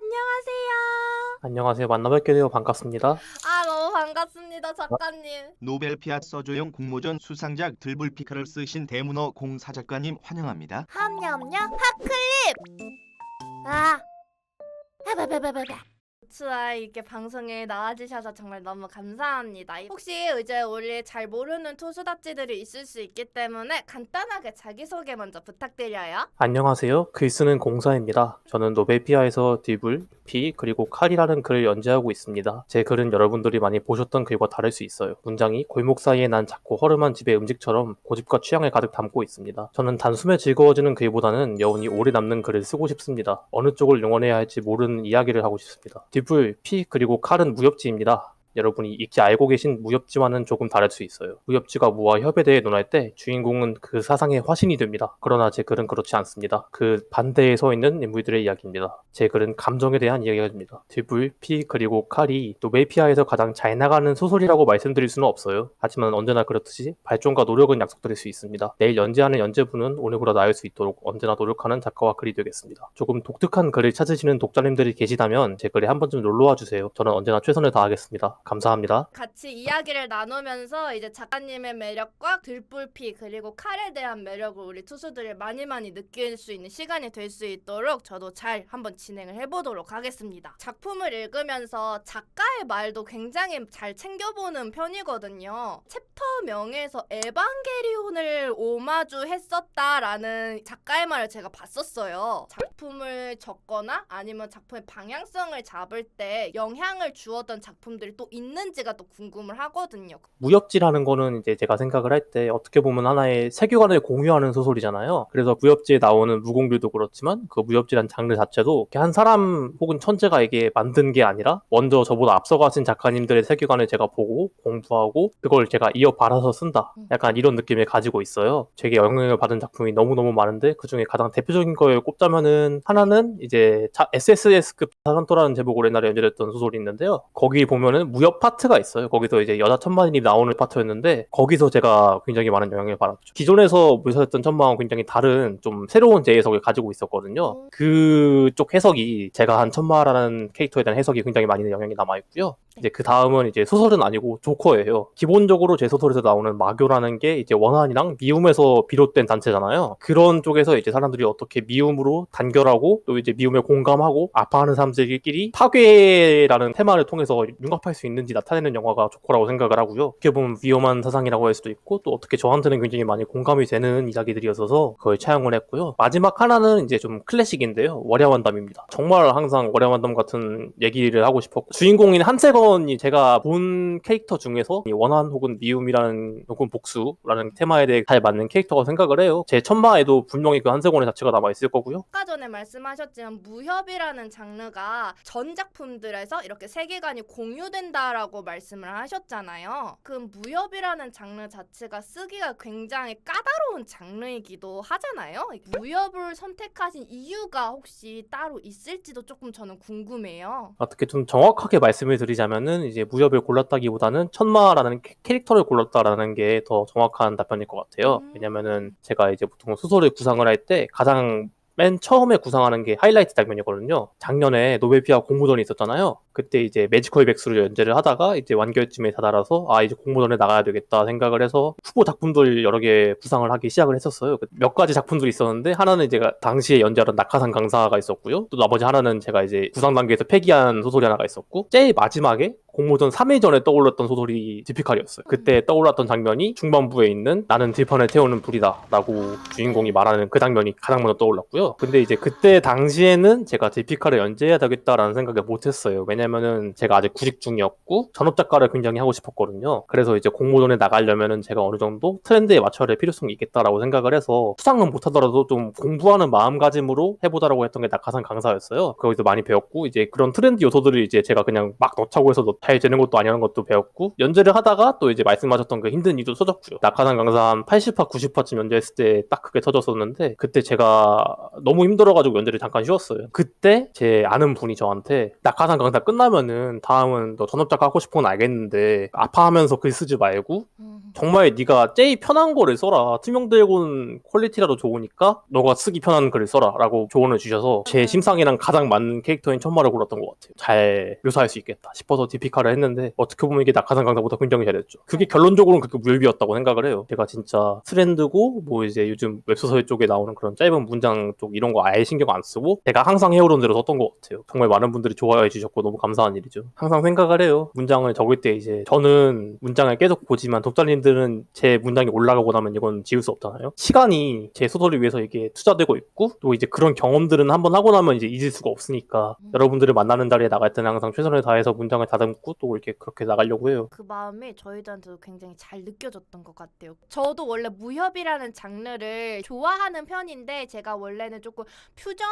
안녕하세요. 안녕하세요. 만나뵙게 되어 반갑습니다. 아, 너무 반갑습니다, 작가님. 노벨 피아서조용 공모전 수상작 들불피카를 쓰신 대문어 공사 작가님 환영합니다. 함냠냠 핫클립. 아. 헤베베 추아 이렇게 방송에 나와주셔서 정말 너무 감사합니다. 혹시 이제 우리 잘 모르는 투수다찌들이 있을 수 있기 때문에 간단하게 자기소개 먼저 부탁드려요. 안녕하세요. 글 쓰는 공사입니다. 저는 노벨피아에서 디블, 피, 그리고 칼이라는 글을 연재하고 있습니다. 제 글은 여러분들이 많이 보셨던 글과 다를 수 있어요. 문장이 골목 사이에 난 작고 허름한 집의 음식처럼 고집과 취향을 가득 담고 있습니다. 저는 단숨에 즐거워지는 글보다는 여운이 오래 남는 글을 쓰고 싶습니다. 어느 쪽을 응원해야 할지 모르는 이야기를 하고 싶습니다. 디블, 피, 그리고 칼은 무협지입니다. 여러분이 익히 알고 계신 무협지와는 조금 다를 수 있어요. 무협지가 무와 협에 대해 논할 때 주인공은 그 사상의 화신이 됩니다. 그러나 제 글은 그렇지 않습니다. 그 반대에 서 있는 인물들의 이야기입니다. 제 글은 감정에 대한 이야기가 됩니다. 디블, 피, 그리고 칼이 노벨피아에서 가장 잘 나가는 소설이라고 말씀드릴 수는 없어요. 하지만 언제나 그렇듯이 발전과 노력은 약속드릴 수 있습니다. 내일 연재하는 연재부는 오늘보다 나을 수 있도록 언제나 노력하는 작가와 글이 되겠습니다. 조금 독특한 글을 찾으시는 독자님들이 계시다면 제 글에 한 번쯤 놀러와 주세요. 저는 언제나 최선을 다하겠습니다. 감사합니다. 같이 이야기를 나누면서 이제 작가님의 매력과 들불피 그리고 칼에 대한 매력을 우리 투수들이 많이 많이 느낄 수 있는 시간이 될 수 있도록 저도 잘 한번 진행을 해보도록 하겠습니다. 작품을 읽으면서 작가의 말도 굉장히 잘 챙겨보는 편이거든요. 챕터명에서 에반게리온을 오마주 했었다라는 작가의 말을 제가 봤었어요. 작품을 적거나 아니면 작품의 방향성을 잡을 때 영향을 주었던 작품들이 또 있는지가 또 궁금을 하거든요. 무협지라는 거는 이제 제가 생각을 할 때 어떻게 보면 하나의 세계관을 공유하는 소설이잖아요. 그래서 무협지에 나오는 무공들도 그렇지만 그 무협지란 장르 자체도 이렇게 한 사람 혹은 천재가 이게 만든 게 아니라 먼저 저보다 앞서가신 작가님들의 세계관을 제가 보고 공부하고 그걸 제가 이어 받아서 쓴다. 약간 이런 느낌을 가지고 있어요. 되게 영향을 받은 작품이 너무너무 많은데 그 중에 가장 대표적인 걸 꼽자면은 하나는 이제 자- SSS급 타란토라는 제목으로 옛날에 연재됐던 소설이 있는데요. 거기 보면은 무협 파트가 있어요. 거기서 이제 여자 천만인이 나오는 파트였는데 거기서 제가 굉장히 많은 영향을 받았죠. 기존에서 묘사했던 천마와 굉장히 다른 좀 새로운 재해석을 가지고 있었거든요. 음. 그쪽 해석이 제가 한 천마라는 캐릭터에 대한 해석이 굉장히 많이 영향이 남아 있고요. 이제 그 다음은 이제 소설은 아니고 조커예요. 기본적으로 제 소설에서 나오는 마교라는 게 이제 원한이랑 미움에서 비롯된 단체잖아요. 그런 쪽에서 이제 사람들이 어떻게 미움으로 단결하고 또 이제 미움에 공감하고 아파하는 사람들끼리 파괴라는 테마를 통해서 융합할 수 있는지 나타내는 영화가 조커라고 생각을 하고요. 어떻게 보면 위험한 사상이라고 할 수도 있고 또 어떻게 저한테는 굉장히 많이 공감이 되는 이야기들이었어서 그걸 차용을 했고요. 마지막 하나는 이제 좀 클래식인데요. 월야완담입니다. 정말 항상 월야완담 같은 얘기를 하고 싶었고 주인공인 한세건이 제가 본 캐릭터 중에서 이 원한 혹은 미움이라는 혹은 복수라는 테마에 대해 잘 맞는 캐릭터가 생각을 해요. 제 천마에도 분명히 그 한세건의 자체가 남아 있을 거고요. 아까 전에 말씀하셨지만 무협이라는 장르가 전 작품들에서 이렇게 세계관이 공유된다 라고 말씀을 하셨잖아요. 그 무협이라는 장르 자체가 쓰기가 굉장히 까다로운 장르이기도 하잖아요. 무협을 선택하신 이유가 혹시 따로 있을지도 조금 저는 궁금해요. 어떻게 좀 정확하게 말씀을 드리자면은 이제 무협을 골랐다기보다는 천마라는 캐- 캐릭터를 골랐다라는 게 더 정확한 답변일 것 같아요. 음. 왜냐면은 제가 이제 보통 소설을 구상을 할 때 가장 맨 처음에 구상하는 게 하이라이트 장면이거든요. 작년에 노벨피아 공모전이 있었잖아요. 그때 이제 매지컬 백수를 연재를 하다가 이제 완결쯤에 다다라서 아 이제 공모전에 나가야 되겠다 생각을 해서 후보 작품들 여러 개 구상을 하기 시작을 했었어요. 그몇 가지 작품들이 있었는데 하나는 제가 당시에 연재하던 낙하산 강사가 있었고요. 또 나머지 하나는 제가 이제 구상 단계에서 폐기한 소설이 하나가 있었고 제일 마지막에 공모전 3일 전에 떠올랐던 소설이 디피칼이었어요. 그때 떠올랐던 장면이 중반부에 있는 나는 들판을 태우는 불이다 라고 주인공이 말하는 그 장면이 가장 먼저 떠올랐고요. 근데 이제 그때 당시에는 제가 디피칼을 연재해야 되겠다라는 생각을 못했어요. 왜냐면은 제가 아직 구직 중이었고 전업 작가를 굉장히 하고 싶었거든요. 그래서 이제 공모전에 나가려면은 제가 어느 정도 트렌드에 맞춰야 될 필요성이 있겠다라고 생각을 해서 수상은 못하더라도 좀 공부하는 마음가짐으로 해보자라고 했던 게 낙하산 강사였어요. 거기서 많이 배웠고 이제 그런 트렌드 요소들을 이제 제가 그냥 막 넣자고 해서 넣- 잘 되는 것도 아니라는 것도 배웠고 연재를 하다가 또 이제 말씀하셨던 그 힘든 일도 터졌고요. 낙하산 강사 한 80화 90화쯤 연재했을 때 딱 그게 터졌었는데 그때 제가 너무 힘들어가지고 연재를 잠깐 쉬었어요. 그때 제 아는 분이 저한테 낙하산 강사 끝나면은 다음은 너 전업작가 하고 싶은 건 알겠는데 아파하면서 글 쓰지 말고 음. 정말 네가 제일 편한 거를 써라. 투명 드래곤 퀄리티라도 좋으니까 너가 쓰기 편한 글을 써라라고 조언을 주셔서 제 음. 심상이랑 가장 맞는 캐릭터인 천마를 골랐던 것 같아요. 잘 묘사할 수 있겠다 싶어서 디피카 를 했는데 어떻게 보면 이게 낙하산 강사보다 굉장히 잘했죠. 그게 결론적으로는 그렇게 무협이었다고 생각을 해요. 제가 진짜 트렌드고 뭐 이제 요즘 웹소설 쪽에 나오는 그런 짧은 문장 쪽 이런 거 아예 신경 안 쓰고 제가 항상 해오던 대로 썼던 것 같아요. 정말 많은 분들이 좋아해 주셨고 너무 감사한 일이죠. 항상 생각을 해요. 문장을 적을 때 이제 저는 문장을 계속 보지만 독자님들은 제 문장이 올라가고 나면 이건 지울 수 없잖아요. 시간이 제 소설을 위해서 이게 투자되고 있고 또 이제 그런 경험들은 한번 하고 나면 이제 잊을 수가 없으니까 음. 여러분들을 만나는 자리에 나갈 때는 항상 최선을 다해서 문장을 다듬고 또 이렇게 그렇게 나가려고 해요. 그 마음이 저희들한테도 굉장히 잘 느껴졌던 것 같아요. 저도 원래 무협이라는 장르를 좋아하는 편인데 제가 원래는 조금 퓨전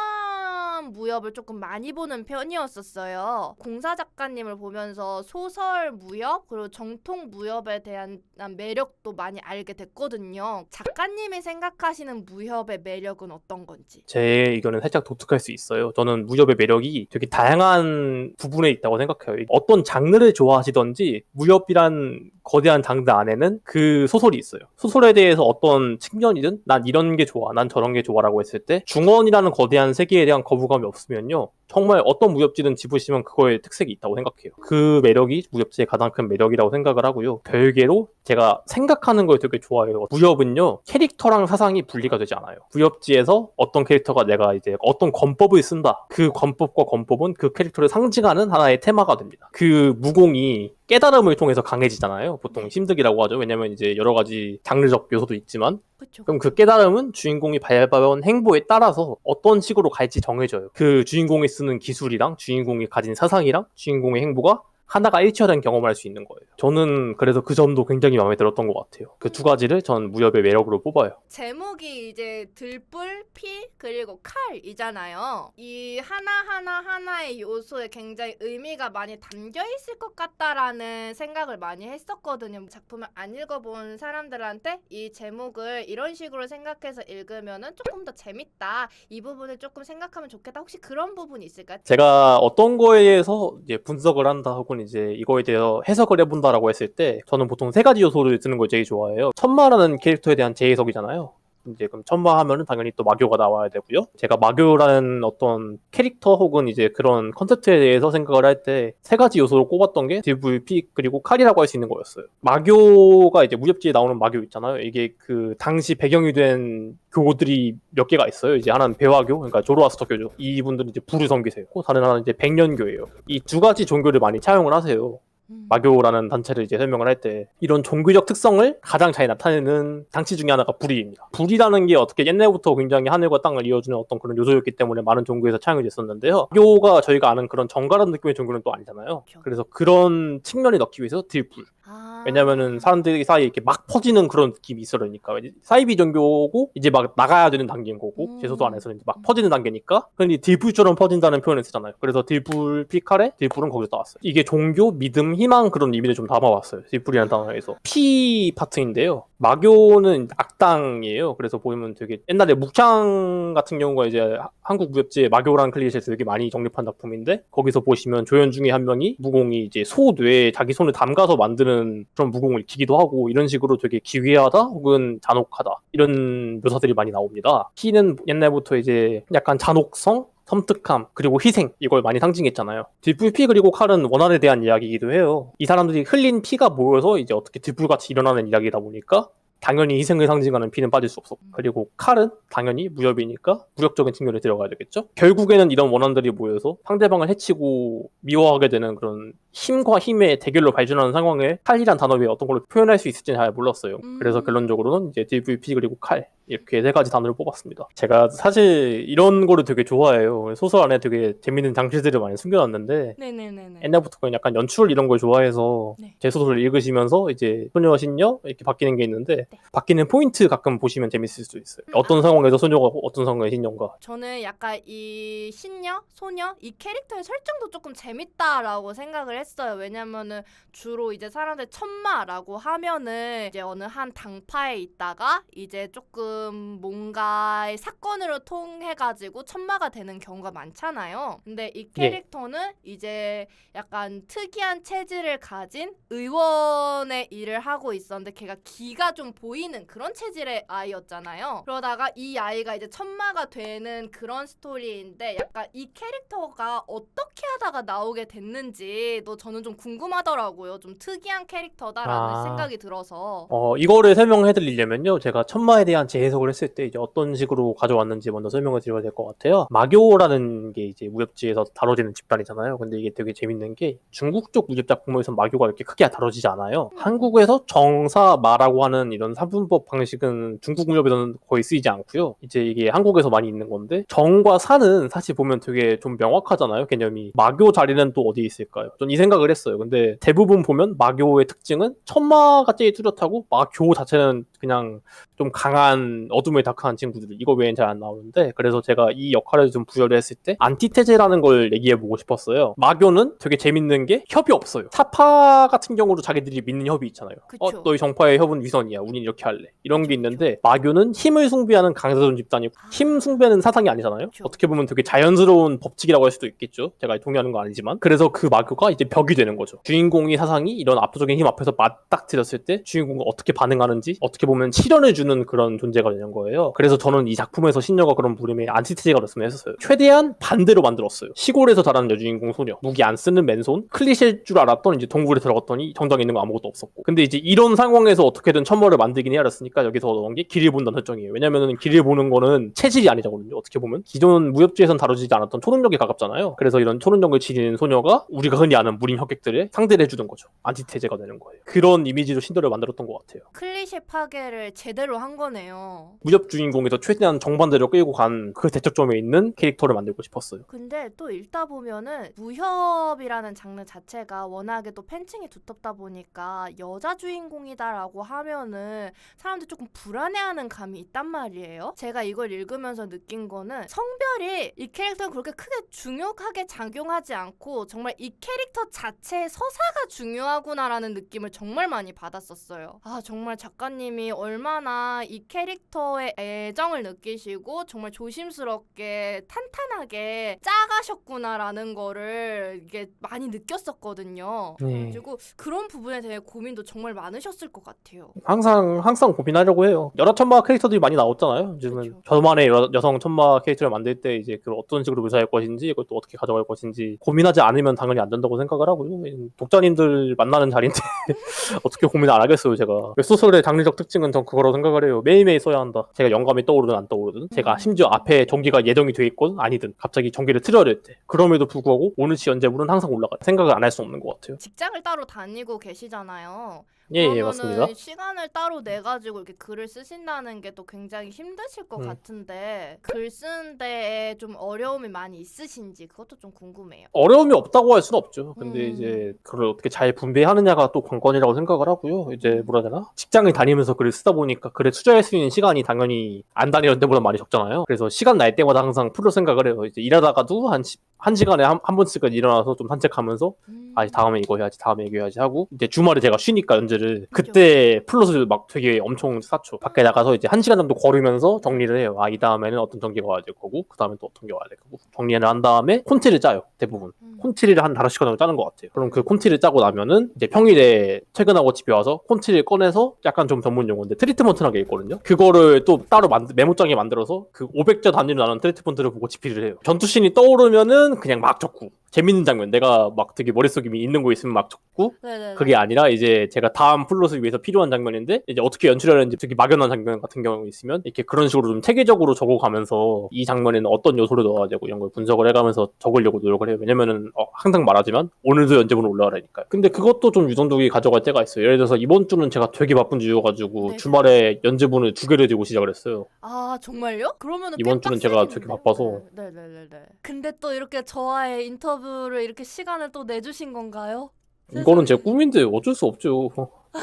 무협을 조금 많이 보는 편이었었어요. 공사 작가님을 보면서 소설 무협 그리고 정통 무협에 대한 매력도 많이 알게 됐거든요. 작가님이 생각하시는 무협의 매력은 어떤 건지. 제 의견은 살짝 독특할 수 있어요. 저는 무협의 매력이 되게 다양한 부분에 있다고 생각해요. 어떤 장 르를 좋아하시던지 무협이란 거대한 장르 안에는 그 소설이 있어요. 소설에 대해서 어떤 측면이든 난 이런 게 좋아, 난 저런 게 좋아라고 했을 때 중원이라는 거대한 세계에 대한 거부감이 없으면요. 정말 어떤 무협지든 집으시면 그거에 특색이 있다고 생각해요. 그 매력이 무협지의 가장 큰 매력이라고 생각을 하고요. 별개로 제가 생각하는 걸 되게 좋아해요. 무협은요, 캐릭터랑 사상이 분리가 되지 않아요. 무협지에서 어떤 캐릭터가 내가 이제 어떤 권법을 쓴다. 그 권법과 권법은 그 캐릭터를 상징하는 하나의 테마가 됩니다. 그 무공이 깨달음을 통해서 강해지잖아요. 보통 심득이라고 하죠. 왜냐면 이제 여러 가지 장르적 요소도 있지만 그렇죠. 그럼 그 깨달음은 주인공이 밟아온 행보에 따라서 어떤 식으로 갈지 정해져요. 그 주인공이 쓰는 기술이랑 주인공이 가진 사상이랑 주인공의 행보가 하나가 일치화된 경험을 할 수 있는 거예요. 저는 그래서 그 점도 굉장히 마음에 들었던 것 같아요. 그 두 가지를 전 무협의 매력으로 뽑아요. 제목이 이제 들불, 피, 그리고 칼이잖아요. 이 하나하나 하나의 요소에 굉장히 의미가 많이 담겨 있을 것 같다라는 생각을 많이 했었거든요. 작품을 안 읽어본 사람들한테 이 제목을 이런 식으로 생각해서 읽으면은 조금 더 재밌다. 이 부분을 조금 생각하면 좋겠다. 혹시 그런 부분이 있을까요? 제가 어떤 거에 대해서 분석을 한다 혹은 이제 이거에 대해서 해석을 해본다라고 했을 때 저는 보통 세 가지 요소를 쓰는 걸 제일 좋아해요. 천마라는 캐릭터에 대한 재해석이잖아요. 이제 그럼 천마 하면은 당연히 또 마교가 나와야 되고요. 제가 마교라는 어떤 캐릭터 혹은 이제 그런 컨셉트에 대해서 생각을 할 때 세 가지 요소로 꼽았던 게 DVP 그리고 칼이라고 할 수 있는 거였어요. 마교가 이제 무협지에 나오는 마교 있잖아요. 이게 그 당시 배경이 된 교들이 몇 개가 있어요. 이제 하나는 배화교, 그러니까 조로아스터 교죠. 이분들은 이제 부르 섬기세요. 다른 하나는 이제 백년교예요. 이 두 가지 종교를 많이 차용을 하세요. 음. 마교라는 단체를 이제 설명을 할 때 이런 종교적 특성을 가장 잘 나타내는 장치 중에 하나가 불이입니다. 불이라는 게 어떻게 옛날부터 굉장히 하늘과 땅을 이어주는 어떤 그런 요소였기 때문에 많은 종교에서 차용이 됐었는데요. 마교가 저희가 아는 그런 정갈한 느낌의 종교는 또 아니잖아요. 그렇죠. 그래서 그런 측면을 넣기 위해서 딜불. 아. 왜냐면은 사람들이 사이에 이렇게 막 퍼지는 그런 느낌이 있으니까. 사이비 종교고 이제 막 나가야 되는 단계인 거고 음. 제 소도 안에서는 이제 막 퍼지는 단계니까. 근데 딜불처럼 퍼진다는 표현을 쓰잖아요. 그래서 딜불 피칼에 딜불은 거기서 나왔어요. 이게 종교 믿음 희망 그런 의미를 좀 담아왔어요. 딜불이라는 단어에서. 피 파트인데요 마교는 악당이에요 그래서 보면 되게 옛날에 묵창 같은 경우가 이제 한국 무협지에 마교라는 클리셰에서 되게 많이 정립한 작품인데 거기서 보시면 조연 중에 한 명이 무공이 이제 소 뇌에 자기 손을 담가서 만드는 그런 무공을 익히기도 하고 이런 식으로 되게 기괴하다 혹은 잔혹하다 이런 묘사들이 많이 나옵니다. 피는 옛날부터 이제 약간 잔혹성 섬뜩함 그리고 희생 이걸 많이 상징했잖아요. 뒷불피 그리고 칼은 원한에 대한 이야기이기도 해요. 이 사람들이 흘린 피가 모여서 이제 어떻게 뒷불같이 일어나는 이야기다 보니까 당연히 희생을 상징하는 피는 빠질 수 없었고 그리고 칼은 당연히 무협이니까 무력적인 측면에 들어가야 되겠죠. 결국에는 이런 원한들이 모여서 상대방을 해치고 미워하게 되는 그런 힘과 힘의 대결로 발전하는 상황에 칼이란 단어 외에 어떤 걸로 표현할 수 있을지는 잘 몰랐어요. 음. 그래서 결론적으로는 이제 DVP 그리고 칼 이렇게 세 가지 단어를 뽑았습니다. 제가 사실 이런 거를 되게 좋아해요. 소설 안에 되게 재밌는 장치들을 많이 숨겨놨는데 네네네네. 옛날부터 그냥 약간 연출 이런 걸 좋아해서 네. 제 소설을 읽으시면서 이제 소녀 신녀 이렇게 바뀌는 게 있는데 네. 바뀌는 포인트 가끔 보시면 재밌을 수 있어요. 음, 어떤 상황에서 소녀가 어떤 상황에 신녀가 저는 약간 이 신녀, 소녀 이 캐릭터의 설정도 조금 재밌다라고 생각을 했어요. 왜냐면은 주로 이제 사람들 천마라고 하면은 이제 어느 한 당파에 있다가 이제 조금 뭔가의 사건으로 통해 가지고 천마가 되는 경우가 많잖아요. 근데 이 예. 캐릭터는 이제 약간 특이한 체질을 가진 의원의 일을 하고 있었는데 걔가 기가 좀 보이는 그런 체질의 아이였잖아요. 그러다가 이 아이가 이제 천마가 되는 그런 스토리인데 약간 이 캐릭터가 어떻게 하다가 나오게 됐는지도 저는 좀 궁금하더라고요. 좀 특이한 캐릭터다라는 아. 생각이 들어서. 어, 이거를 설명해 드리려면요. 제가 천마에 대한 재해석을 했을 때 이제 어떤 식으로 가져왔는지 먼저 설명을 드려야 될 것 같아요. 마교라는 게 이제 무협지에서 다뤄지는 집단이잖아요. 근데 이게 되게 재밌는 게 중국 쪽 무협 작품에서 마교가 이렇게 크게 다뤄지지 않아요. 한국에서 정사마라고 하는 이런 사분법 방식은 중국 무협에서는 거의 쓰이지 않고요. 이제 이게 한국에서 많이 있는 건데 정과 사는 사실 보면 되게 좀 명확하잖아요. 개념이. 마교 자리는 또 어디 있을까요? 전 이 생각을 했어요. 근데 대부분 보면 마교의 특징은 천마가 제일 뚜렷하고 마교 자체는 그냥 좀 강한 어둠에 다크한 친구들 이거 외엔 잘 안 나오는데 그래서 제가 이 역할을 좀 부여를 했을 때 안티테제라는 걸 얘기해 보고 싶었어요 마교는 되게 재밌는 게 협이 없어요 사파 같은 경우도 자기들이 믿는 협이 있잖아요 그쵸. 어 너희 정파의 협은 위선이야 우린 이렇게 할래 이런 게 있는데 마교는 힘을 숭배하는 강자존 집단이고 힘 숭배는 사상이 아니잖아요 그쵸. 어떻게 보면 되게 자연스러운 법칙이라고 할 수도 있겠죠 제가 동의하는 건 아니지만 그래서 그 마교가 이제 벽이 되는 거죠 주인공이 사상이 이런 압도적인 힘 앞에서 맞닥뜨렸을 때 주인공은 어떻게 반응하는지 어떻게 보면 실현을 주는 그런 존재가 되는 거예요. 그래서 저는 이 작품에서 신녀가 그런 부름에 안티테제가 됐으면 했었어요. 최대한 반대로 만들었어요. 시골에서 자라는 여주인공 소녀, 무기 안 쓰는 맨손, 클리셰일 줄 알았던 이제 동굴에 들어갔더니 정장 있는 거 아무것도 없었고. 근데 이제 이런 상황에서 어떻게든 천머를 만들긴 해야 했으니까 여기서 얻어온 게 길을 본다는 설정이에요. 왜냐면은 길을 보는 거는 체질이 아니잖아요. 어떻게 보면 기존 무협지에선 다뤄지지 않았던 초능력에 가깝잖아요. 그래서 이런 초능력을 지닌 소녀가 우리가 흔히 아는 무림 혈객들의 상대를 해주는 거죠. 안티테제가 되는 거예요. 그런 이미지로 신도를 만들었던 것 같아요. 클리셰 파괴를 제대로 한 거네요. 무협 주인공에서 최대한 정반대로 끌고 간 그 대척점에 있는 캐릭터를 만들고 싶었어요. 근데 또 읽다 보면은 무협이라는 장르 자체가 워낙에 또 팬층이 두텁다 보니까 여자 주인공이다라고 하면은 사람들 조금 불안해하는 감이 있단 말이에요. 제가 이걸 읽으면서 느낀 거는 성별이 이 캐릭터는 그렇게 크게 중요하게 작용하지 않고 정말 이 캐릭터 자체의 서사가 중요하구나라는 느낌을 정말 많이 받았었어요. 아 정말 작가님이 얼마나 이 캐릭터에 애정을 느끼시고 정말 조심스럽게 탄탄하게 짜가셨구나라는 거를 이게 많이 느꼈었거든요. 네. 그리고 그런 부분에 대해 고민도 정말 많으셨을 것 같아요. 항상 항상 고민하려고 해요. 여러 천마 캐릭터들이 많이 나왔잖아요. 요즘은 그쵸. 저만의 여, 여성 천마 캐릭터를 만들 때 이제 그 어떤 식으로 묘사할 것인지 이것도 어떻게 가져갈 것인지 고민하지 않으면 당연히 안 된다고 생각을 하고요. 독자님들 만나는 자리인데 어떻게 고민 안 하겠어요, 제가. 웹소설의 장르적 특징은 전 그거라고 생각을 해요. 매일매일 써야 한다. 제가 영감이 떠오르든 안 떠오르든 제가 음. 심지어 앞에 전기가 예정이 돼 있건 아니든 갑자기 전기를 틀어야 될 때 그럼에도 불구하고 오늘치 연재물은 항상 올라가요. 생각을 안 할 수 없는 것 같아요. 직장을 따로 다니고 계시잖아요. 예, 예, 맞습니다. 시간을 따로 내 가지고 이렇게 글을 쓰신다는 게 또 굉장히 힘드실 것 음. 같은데 글 쓰는 데에 좀 어려움이 많이 있으신지 그것도 좀 궁금해요. 어려움이 없다고 할 수는 없죠. 근데 음. 이제 그걸 어떻게 잘 분배하느냐가 또 관건이라고 생각을 하고요. 이제 뭐라 해야 되나? 직장을 다니면서 글을 쓰다 보니까 글에 투자할 수 있는 시간이 당연히 안 다니는 때보다 많이 적잖아요. 그래서 시간 날 때마다 항상 풀을 생각을 해요. 이제 일하다가도 한, 시- 한 시간에 한, 한 번씩은 일어나서 좀 산책하면서 음. 아, 다음에 이거 해야지, 다음에 이거 해야지 하고 이제 주말에 제가 쉬니까 연재를 그때 플롯을 막 되게 엄청 쌓죠. 밖에 나가서 이제 한 시간 정도 걸으면서 정리를 해요. 아, 이 다음에는 어떤 전기가 와야 될 거고 그 다음에 또 어떤 게 와야 될 거고 정리를 한 다음에 콘티를 짜요. 대부분. 음. 콘티를 한 다섯 시간 정도 짜는 것 같아요. 그럼 그 콘티를 짜고 나면은 이제 평일에 퇴근하고 집에 와서 콘티를 꺼내서 약간 좀 전문 용어인데 트리트먼트라는 게 있거든요. 그거를 또 따로 만 메모장에 만들어서 그 500자 단위로 나눈 트리트먼트를 보고 집필을 해요. 전투씬이 떠오르면은 그냥 막 적고 재밌는 장면 내가 막 되게 머릿속에 있는 거 있으면 막 적고 네네네. 그게 아니라 이제 제가 다음 플롯을 위해서 필요한 장면인데 이제 어떻게 연출하는지 되게 막연한 장면 같은 경우 있으면 이렇게 그런 식으로 좀 체계적으로 적어가면서 이 장면에는 어떤 요소를 넣어야 되고 이런 걸 분석을 해가면서 적으려고 노력을 해요. 왜냐면은 어, 항상 말하지만 오늘도 연재분 올라가라니까요. 근데 그것도 좀 유동적이 가져갈 때가 있어요. 예를 들어서 이번 주는 제가 되게 바쁜 주여가지고 네. 주말에 연재분을 두 개를 들고 시작을 했어요. 아 정말요? 그러면은 이번 꽤 주는 제가? 되게 바빠서. 네, 네네네네. 근데 또 이렇게 저와의 인터 뷰를 이렇게 시간을 또 내주신 건가요? 이거는 제 세상에. 꿈인데 어쩔 수 없죠.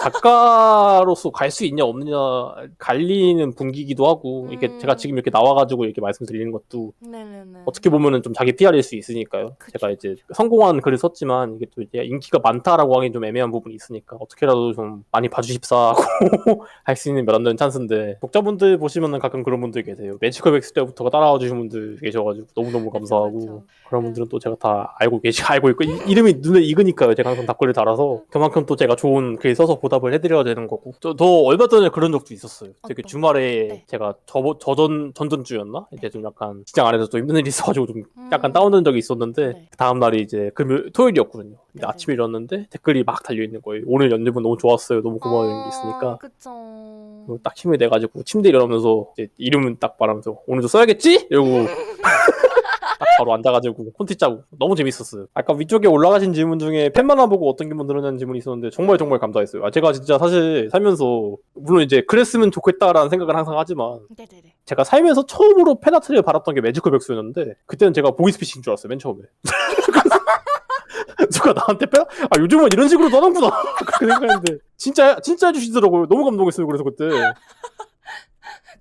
작가로서 갈 수 있냐 없느냐 갈리는 분기기도 하고 이게 음. 제가 지금 이렇게 나와가지고 이렇게 말씀드리는 것도 네네네. 어떻게 보면은 좀 자기 PR일 수 있으니까요. 그쵸. 제가 이제 성공한 글을 썼지만 이게 또 이제 인기가 많다라고 하긴 좀 애매한 부분이 있으니까 어떻게라도 좀 많이 봐주십사 하고 할 수 있는 몇 안 되는 찬스인데 독자분들 보시면은 가끔 그런 분들 계세요. 매지컬 백스 때부터가 따라와 주신 분들 계셔가지고 너무너무 감사하고 그쵸. 그런 분들은 또 제가 다 알고 계시 알고 있고 이, 이름이 눈에 익으니까요. 제가 항상 답글을 달아서 그만큼 또 제가 좋은 글 써서 보답을 해드려야 되는 거고 또더 얼마 전에 그런 적도 있었어요. 되게 어떤 주말에 네. 제가 저 저전 전전주였나 이제 좀 약간 직장 안에서 좀 힘든 일이 있어가지고 좀 약간 음. 다운된 적이 있었는데 네. 그 다음 날이 이제 금요 토요일이었거든요. 근데 네네. 아침에 일어났는데 댓글이 막 달려 있는 거예요. 오늘 연습은 너무 좋았어요. 너무 고마워 이런 게 있으니까 어, 그쵸. 딱 힘이 내가지고 침대 에 일어나면서 이제 이름은 딱 말하면서 오늘도 써야겠지 이러고 딱 바로 앉아가지고 콘티 짜고 너무 재밌었어요. 아까 위쪽에 올라가신 질문 중에 팬 만화 보고 어떤 기분 들었냐는 질문이 있었는데 정말 정말 감사했어요. 아, 제가 진짜 사실 살면서 물론 이제 그랬으면 좋겠다라는 생각을 항상 하지만 네네네. 제가 살면서 처음으로 팬 아트를 받았던 게 매지컬 백수였는데 그때는 제가 보이스피싱인 줄 알았어요 맨 처음에 누가 나한테 팬? 아 요즘은 이런 식으로도 하는구나 그렇게 생각했는데 진짜 진짜 해주시더라고요 너무 감동했어요 그래서 그때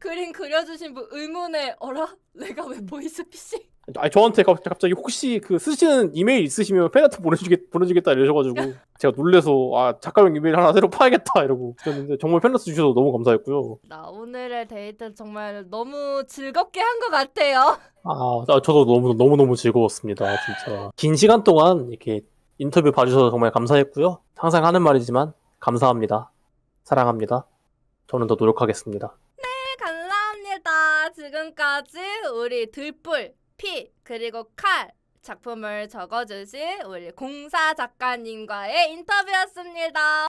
그림 그려주신 분 의문에 어라? 내가 왜 보이스피싱? 아니 저한테 갑- 갑자기 혹시 그 쓰시는 이메일 있으시면 팬아트 보내주겠 보내주겠다 이러셔가지고 제가 놀래서 아 작가용 이메일 하나 새로 파야겠다 이러고 그랬는데 정말 팬아트 주셔서 너무 감사했고요 나 오늘의 데이트 정말 너무 즐겁게 한 것 같아요. 아, 나- 저도 너무 너무 너무 즐거웠습니다. 진짜 긴 시간 동안 이렇게 인터뷰 봐주셔서 정말 감사했고요. 항상 하는 말이지만 감사합니다. 사랑합니다. 저는 더 노력하겠습니다. 지금까지 우리 들불, 피, 그리고 칼 작품을 적어주신 우리 공사 작가님과의 인터뷰였습니다.